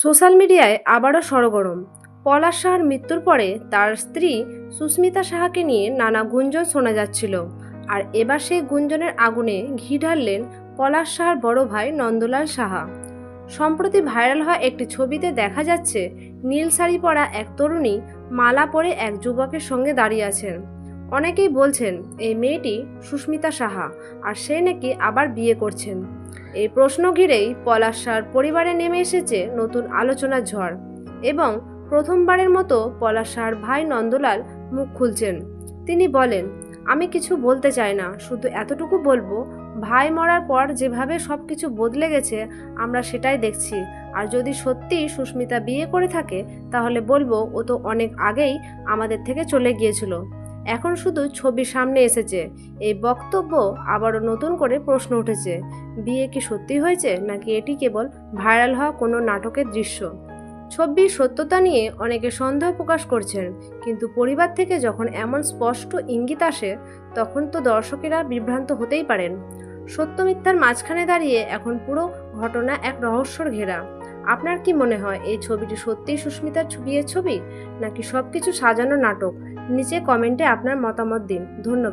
Social মিডিয়ায় আবারও সরগরম। পলাশ সাহার মৃত্যুর পরে তার স্ত্রী সুস্মিতা সাহাকে নিয়ে নানা গুঞ্জন শোনা যাচ্ছিল। আর এবার সেই গুঞ্জনের আগুনে ঘি ঢাললেন পলাশ সাহার বড় ভাই নন্দলাল সাহা। সম্প্রতি ভাইরাল হওয়া একটি ছবিতে দেখা যাচ্ছে, নীল শাড়ি পরা এক তরুণী মালা পরে এক যুবকের সঙ্গে দাঁড়িয়ে আছেন। অনেকেই বলছেন, এই মেয়েটি সুস্মিতা সাহা, আর সে নাকি আবার বিয়ে করছেন। এই প্রশ্ন ঘিরেই পলাশ সার পরিবারে নেমে এসেছে নতুন আলোচনার ঝড় এবং প্রথমবারের মতো পলাশ সার ভাই নন্দলাল মুখ খুলছেন। তিনি বলেন, আমি কিছু বলতে চাই না, শুধু এতটুকু বলব, ভাই মরার পর যেভাবে সব কিছু বদলে গেছে, আমরা সেটাই দেখছি। আর যদি সত্যি সুস্মিতা বিয়ে করে থাকে, তাহলে বলব, ও তো অনেক আগেই আমাদের থেকে চলে গিয়েছিল। এখন শুধু ছবি সামনে এসেছে। এই বক্তব্য আবারও নতুন করে প্রশ্ন উঠেছে, বিয়ে কি সত্যি হয়েছে নাকি এটি কেবল ভাইরাল হওয়া কোনো নাটকের দৃশ্য? ছবির সত্যতা নিয়ে অনেকে সন্দেহ প্রকাশ করছেন, কিন্তু পরিবার থেকে যখন এমন স্পষ্ট ইঙ্গিত আসে, তখন তো দর্শকেরা বিভ্রান্ত হতেই পারেন। সত্য মিথ্যার মাঝখানে দাঁড়িয়ে এখন পুরো ঘটনা এক রহস্যর ঘেরা। আপনার কি মনে হয় এই ছবিটি সত্যিই সুস্মিতার বিয়ের ছবি? নাকি সবকিছু সাজানো নাটক? নিচে কমেন্টে আপনার মতামত দিন। ধন্যবাদ।